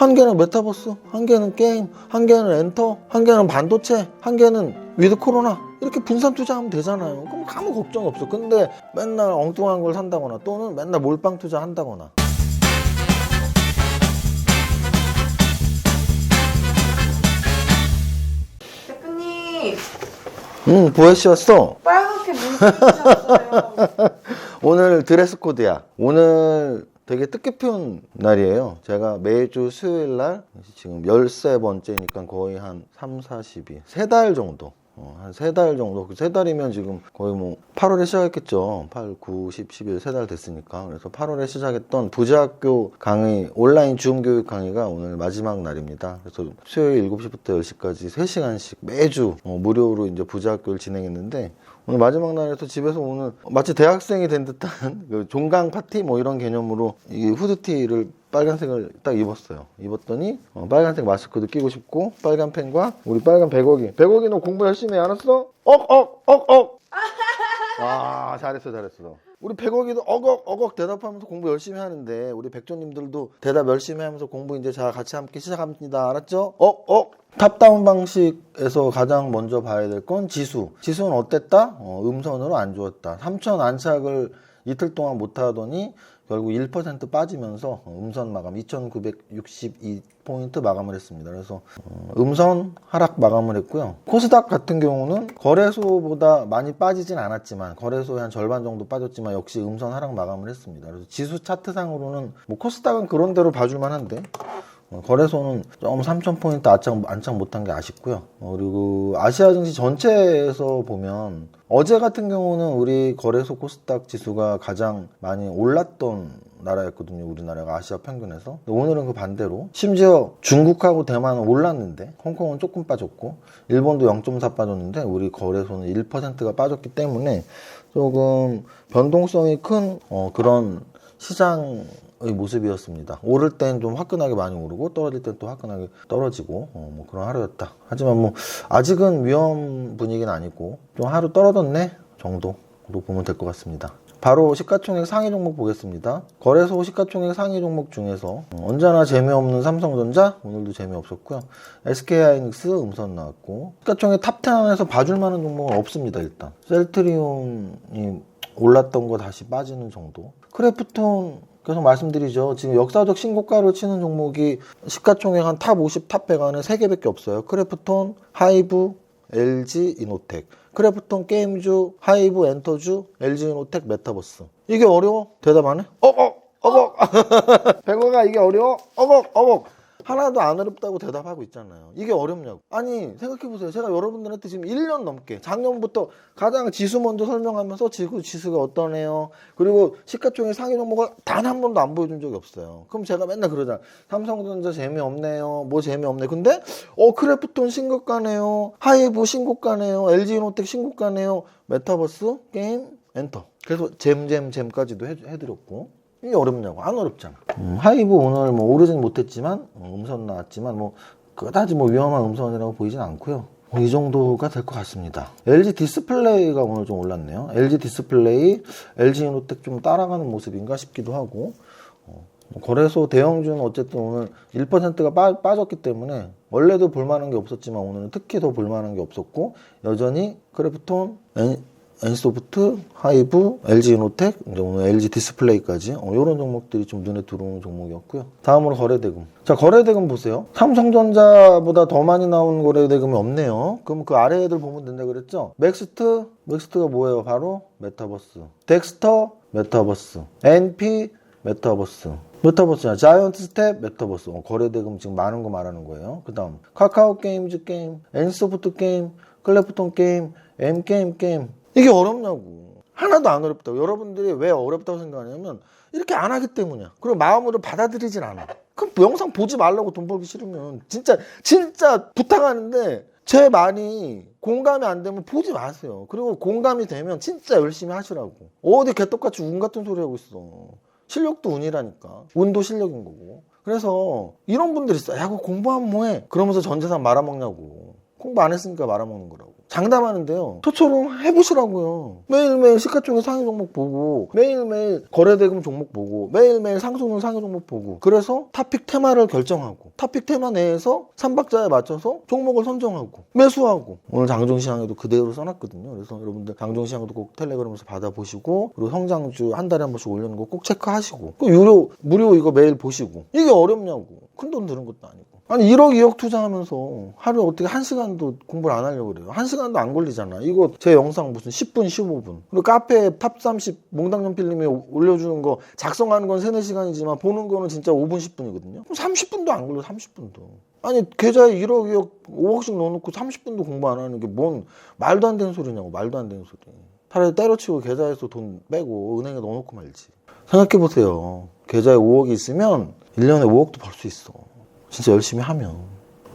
한 개는 메타버스, 한 개는 게임, 한 개는 엔터, 한 개는 반도체, 한 개는 위드 코로나 이렇게 분산 투자하면 되잖아요. 그럼 아무 걱정 없어. 근데 맨날 엉뚱한 걸 산다거나 또는 맨날 몰빵 투자한다거나 대표님 응, 보혜 씨 왔어. 빨갛게 물드셨어요. 오늘 드레스 코드야. 오늘 되게 뜻깊은 날이에요. 제가 매주 수요일 날 지금 13번째니까 거의 한 3, 40이 세달 정도. 어, 한세 달 정도. 그 세 달이면 지금 거의 뭐 8월에 시작했겠죠. 8, 9, 10, 11, 세 달 됐으니까. 그래서 8월에 시작했던 부자학교 강의, 온라인 줌 교육 강의가 오늘 마지막 날입니다. 그래서 수요일 7시부터 10시까지 3시간씩 매주 어, 무료로 이제 부자학교를 진행했는데 오늘 마지막 날에서 집에서 오늘 마치 대학생이 된 듯한 그 종강 파티 뭐 이런 개념으로 이 후드티를 빨간색을 딱 입었어요. 입었더니 어, 빨간색 마스크도 끼고 싶고 빨간 펜과 우리 빨간 백억이 백억이 너 공부 열심히 해 알았어? 억억억억 와 잘했어 잘했어. 우리 백억이도 어걱 어걱 대답하면서 공부 열심히 하는데 우리 백조님들도 대답 열심히 하면서 공부 이제 자 같이 함께 시작합니다. 알았죠? 억억 탑다운 방식에서 가장 먼저 봐야 될 건 지수. 지수는 어땠다? 어, 음선으로 안 좋았다. 3천 안착을 이틀 동안 못 하더니 결국 1% 빠지면서 어, 음선 마감 2,962포인트 마감을 했습니다. 그래서 어, 음선 하락 마감을 했고요. 코스닥 같은 경우는 거래소보다 많이 빠지진 않았지만 거래소의 한 절반 정도 빠졌지만 역시 음선 하락 마감을 했습니다. 그래서 지수 차트상으로는 뭐 코스닥은 그런 대로 봐줄만 한데 어, 거래소는 좀 3,000포인트 안착, 안착 못한 게 아쉽고요. 어, 그리고 아시아 증시 전체에서 보면 어제 같은 경우는 우리 거래소 코스닥 지수가 가장 많이 올랐던 나라였거든요. 우리나라가 아시아 평균에서. 오늘은 그 반대로 심지어 중국하고 대만은 올랐는데 홍콩은 조금 빠졌고 일본도 0.4 빠졌는데 우리 거래소는 1%가 빠졌기 때문에 조금 변동성이 큰 어, 그런 시장 의 모습이었습니다. 오를 땐 좀 화끈하게 많이 오르고 떨어질 땐 또 화끈하게 떨어지고 어, 뭐 그런 하루였다. 하지만 뭐 아직은 위험 분위기는 아니고 좀 하루 떨어졌네 정도로 보면 될 것 같습니다. 바로 시가총액 상위 종목 보겠습니다. 거래소 시가총액 상위 종목 중에서 어, 언제나 재미없는 삼성전자 오늘도 재미없었고요. SK하이닉스 음선 나왔고 시가총액 탑10 안에서 봐줄 만한 종목은 없습니다. 일단 셀트리온이 올랐던 거 다시 빠지는 정도. 크래프톤 계속 말씀드리죠. 지금 역사적 신고가를 치는 종목이 시가총액 한 탑 50, 탑 100 안에 3개밖에 없어요. 크래프톤, 하이브, LG, 이노텍. 크래프톤 게임주, 하이브, 엔터주, LG 이노텍, 메타버스. 이게 어려워? 대답 안 해? 어걱! 어걱! 백어가 이게 어려워? 어걱! 어걱! 하나도 안 어렵다고 대답하고 있잖아요. 이게 어렵냐고. 아니, 생각해보세요. 제가 여러분들한테 지금 1년 넘게, 작년부터 가장 지수 먼저 설명하면서 지수, 지수가 어떠네요. 그리고 시가총액 상위 종목을 단 한 번도 안 보여준 적이 없어요. 그럼 제가 맨날 그러잖아요. 삼성전자 재미없네요. 뭐 재미없네. 근데, 어, 크래프톤 신고가네요. 하이브 신고가네요. LG노텍 신고가네요. 메타버스, 게임, 엔터. 그래서 잼잼잼까지도 해, 해드렸고. 이게 어렵냐고. 안 어렵잖아. 음, 하이브 오늘 뭐 오르진 못했지만 어, 음선 나왔지만 뭐 그다지 뭐 위험한 음선이라고 보이진 않고요. 뭐 이 정도가 될 것 같습니다. LG 디스플레이가 오늘 좀 올랐네요. LG 디스플레이 LG 이노텍 좀 따라가는 모습인가 싶기도 하고 어, 뭐 거래소 대형주는 어쨌든 오늘 1%가 빠, 빠졌기 때문에 원래도 볼만한 게 없었지만 오늘은 특히 더 볼만한 게 없었고 여전히 크래프톤 엔- 엔소프트, 하이브, LG 이노텍, LG 디스플레이까지 어, 이런 종목들이 좀 눈에 들어오는 종목이었고요. 다음으로 거래대금. 자 거래대금 보세요. 삼성전자보다 더 많이 나온 거래대금이 없네요. 그럼 그 아래 애들 보면 된다 그랬죠? 맥스트, 맥스트가 뭐예요? 바로 메타버스. 덱스터, 메타버스. NP, 메타버스. 메타버스야. 자이언트 스텝, 메타버스. 어, 거래대금 지금 많은 거 말하는 거예요. 그 다음, 카카오 게임즈 게임, 엔소프트 게임, 클래프톤 게임, M게임 게임. 이게 어렵냐고. 하나도 안 어렵다고. 여러분들이 왜 어렵다고 생각하냐면, 이렇게 안 하기 때문이야. 그리고 마음으로 받아들이진 않아. 그럼 영상 보지 말라고 돈 벌기 싫으면, 진짜, 진짜 부탁하는데, 제 말이 공감이 안 되면 보지 마세요. 그리고 공감이 되면 진짜 열심히 하시라고. 어디 개떡같이 운 같은 소리 하고 있어. 실력도 운이라니까. 운도 실력인 거고. 그래서 이런 분들이 있어. 야, 그거 공부하면 뭐해? 그러면서 전 재산 말아먹냐고. 공부 안 했으니까 말아먹는 거라고. 장담하는데요. 저처럼 해보시라고요. 매일매일 시가총액 상위 종목 보고 매일매일 거래대금 종목 보고 매일매일 상승률 상위 종목 보고 그래서 타픽 테마를 결정하고 타픽 테마 내에서 삼박자에 맞춰서 종목을 선정하고 매수하고 오늘 장종시장에도 그대로 써놨거든요. 그래서 여러분들 장종시장도 꼭 텔레그램에서 받아보시고 그리고 성장주 한 달에 한 번씩 올리는 거 꼭 체크하시고 그 유료 무료 이거 매일 보시고 이게 어렵냐고 큰 돈 드는 것도 아니고 아니 1억 2억 투자하면서 하루에 어떻게 한시간도 공부를 안 하려고 그래요. 한시간도안 걸리잖아 이거 제 영상 무슨 10분 15분. 그리고 카페에 탑30 몽당년 필름에 올려주는 거 작성하는 건 3, 4시간이지만 보는 거는 진짜 5분 10분이거든요. 30분도 안 걸려 30분도. 아니 계좌에 1억 2억 5억씩 넣어놓고 30분도 공부 안 하는 게 뭔 말도 안 되는 소리냐고 말도 안 되는 소리. 차라리 때려치고 계좌에서 돈 빼고 은행에 넣어놓고 말지. 생각해보세요. 계좌에 5억이 있으면 1년에 5억도 벌 수 있어 진짜 열심히 하면.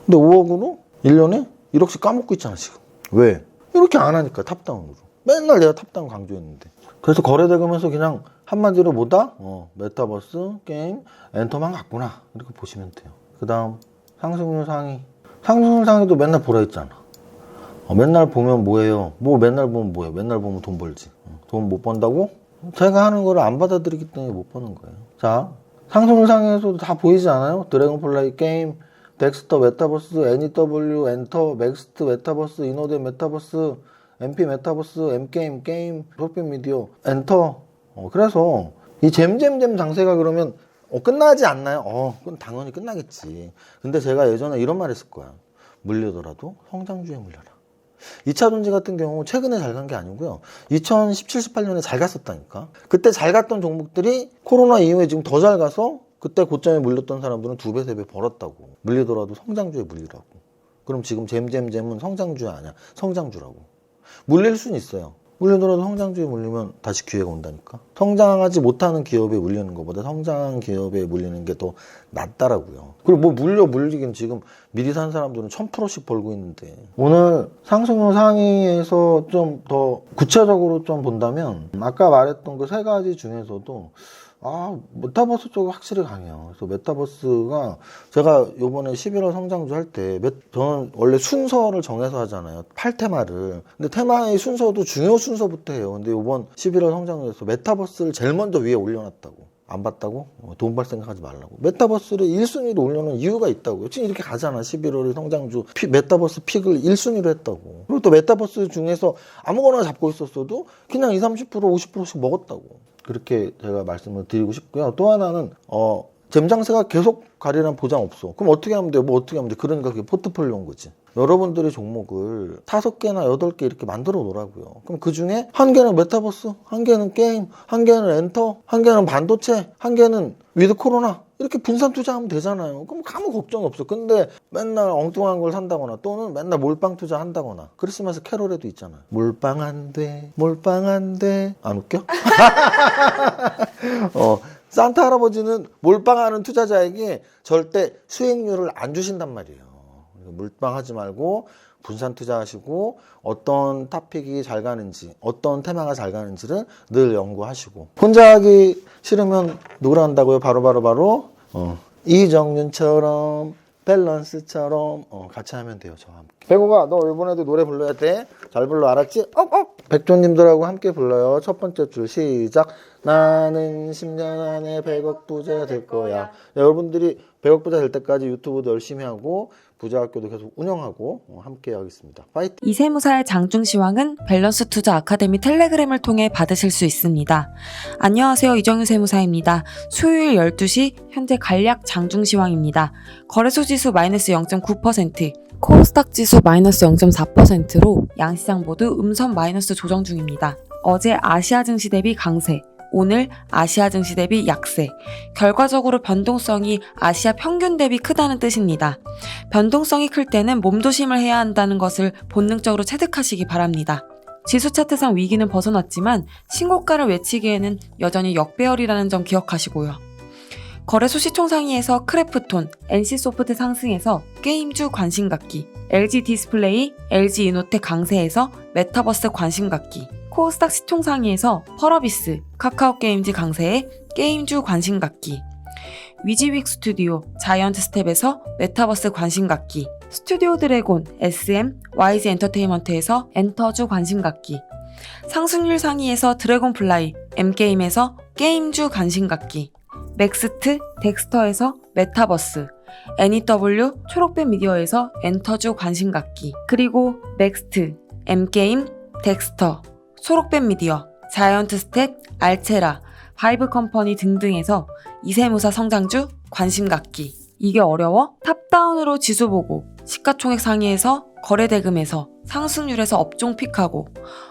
근데 5억으로 1년에 1억씩 까먹고 있잖아, 지금. 왜? 이렇게 안 하니까, 탑다운으로. 맨날 내가 탑다운 강조했는데. 그래서 거래대금에서 그냥 한마디로 뭐다? 어, 메타버스, 게임, 엔터만 갔구나. 이렇게 보시면 돼요. 그 다음, 상승률 상위. 상승률 상위도 맨날 보라 했잖아. 어, 맨날 보면 뭐예요? 뭐 맨날 보면 뭐예요? 맨날 보면 돈 벌지. 어, 돈못 번다고? 제가 하는 거를 안 받아들이기 때문에 못 버는 거예요. 자, 상승률 상에서도 다 보이지 않아요? 드래곤플라이 게임, 덱스터 메타버스, NEW, 엔터, 맥스트 메타버스, 이노드 메타버스, MP 메타버스, M게임, 게임, 쇼핑 미디어, 엔터. 어, 그래서 이 잼잼잼 장세가 그러면 어, 끝나지 않나요? 어, 그건 당연히 끝나겠지. 근데 제가 예전에 이런 말 했을 거야. 물려더라도 성장주에 물려라. 2차 전지 같은 경우 최근에 잘 간 게 아니고요. 2017, 18년에 잘 갔었다니까. 그때 잘 갔던 종목들이 코로나 이후에 지금 더 잘 가서 그때 고점에 물렸던 사람들은 두 배, 세 배 벌었다고. 물리더라도 성장주에 물리라고. 그럼 지금 잼잼잼은 성장주 아니야. 성장주라고. 물릴 수는 있어요. 물리더라도 성장주에 물리면 다시 기회가 온다니까. 성장하지 못하는 기업에 물리는 것보다 성장한 기업에 물리는 게 더 낫다라고요. 그리고 뭐 물려 물리긴 지금 미리 산 사람들은 1000%씩 벌고 있는데. 오늘 상승률 상위에서 좀 더 구체적으로 좀 본다면 아까 말했던 그 세 가지 중에서도 아, 메타버스 쪽이 확실히 강해요. 그래서 메타버스가 제가 요번에 11월 성장주 할 때, 저는 원래 순서를 정해서 하잖아요. 8테마를. 근데 테마의 순서도 중요 순서부터 해요. 근데 요번 11월 성장주에서 메타버스를 제일 먼저 위에 올려놨다고. 안 봤다고? 어, 돈벌 생각하지 말라고. 메타버스를 1순위로 올려놓은 이유가 있다고요. 지금 이렇게 가잖아. 11월에 성장주. 피- 메타버스 픽을 1순위로 했다고. 그리고 또 메타버스 중에서 아무거나 잡고 있었어도 그냥 20, 30%, 50%씩 먹었다고. 그렇게 제가 말씀을 드리고 싶고요. 또 하나는, 어, 잼장세가 계속 가리란 보장 없어. 그럼 어떻게 하면 돼요? 뭐 어떻게 하면 돼? 그러니까 그게 포트폴리오인 거지. 여러분들의 종목을 다섯 개나 여덟 개 이렇게 만들어 놓으라고요. 그럼 그 중에 한 개는 메타버스, 한 개는 게임, 한 개는 엔터, 한 개는 반도체, 한 개는 위드 코로나. 이렇게 분산 투자하면 되잖아요. 그럼 아무 걱정 없어. 근데 맨날 엉뚱한 걸 산다거나 또는 맨날 몰빵 투자한다거나 크리스마스 캐롤에도 있잖아. 몰빵 안 돼. 몰빵 안 돼. 안 웃겨? 어, 산타 할아버지는 몰빵하는 투자자에게 절대 수익률을 안 주신단 말이에요. 몰빵하지 말고 분산 투자하시고 어떤 타픽이 잘 가는지 어떤 테마가 잘 가는지를 늘 연구하시고. 혼자 하기 싫으면 누구랑 한다고요? 바로 바로 바로 어, 이정윤처럼 밸런스처럼. 어, 같이 하면 돼요 저와 함께. 배고가 너 이번에도 노래 불러야 돼잘 불러 알았지? 억억 백조님들하고 함께 불러요. 첫 번째 줄 시작. 나는 10년 안에 100억 부자가 될 거야. 여러분들이 100억 부자 될 때까지 유튜브도 열심히 하고 부자학교도 계속 운영하고 어, 함께 하겠습니다 파이팅 이세무사의 장중시황은 밸런스 투자 아카데미 텔레그램을 통해 받으실 수 있습니다. 안녕하세요. 이정유 세무사입니다. 수요일 12시 현재 간략 장중시황입니다. 거래소 지수 마이너스 0.9%, 코스닥 지수 마이너스 0.4%로 양시장 모두 음선 마이너스 조정 중입니다. 어제 아시아 증시 대비 강세, 오늘 아시아 증시 대비 약세. 결과적으로 변동성이 아시아 평균 대비 크다는 뜻입니다. 변동성이 클 때는 몸조심을 해야 한다는 것을 본능적으로 체득하시기 바랍니다. 지수 차트상 위기는 벗어났지만 신고가를 외치기에는 여전히 역배열이라는 점 기억하시고요. 거래소 시총 상위에서 크래프톤, NC소프트 상승에서 게임주 관심 갖기, LG 디스플레이, LG 이노텍 강세에서 메타버스 관심 갖기, 코스닥 시총 상위에서 펄어비스, 카카오 게임즈 강세에 게임주 관심 갖기, 위지윅 스튜디오, 자이언트 스텝에서 메타버스 관심 갖기, 스튜디오 드래곤, SM, YG 엔터테인먼트에서 엔터주 관심 갖기, 상승률 상위에서 드래곤 플라이, M게임에서 게임주 관심 갖기, 맥스트, 덱스터에서 메타버스, NEW, 초록빛 미디어에서 엔터주 관심 갖기, 그리고 맥스트, M게임, 덱스터, 초록빛 미디어, 자이언트 스텝, 알체라, 바이브 컴퍼니 등등에서 이세무사 성장주 관심 갖기. 이게 어려워? 탑다운으로 지수 보고, 시가총액 상위에서 거래 대금에서 상승률에서 업종 픽하고,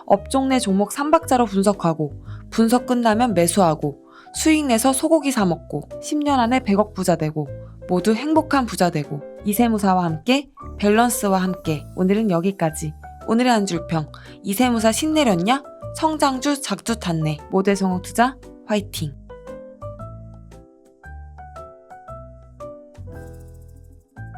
업종 내 종목 3박자로 분석하고, 분석 끝나면 매수하고, 수익 내서 소고기 사 먹고, 10년 안에 100억 부자 되고, 모두 행복한 부자 되고, 이세무사와 함께, 밸런스와 함께, 오늘은 여기까지. 오늘의 한 줄평, 이세무사 신내렸냐? 성장주 작두 탔네. 모델 성공 투자 화이팅!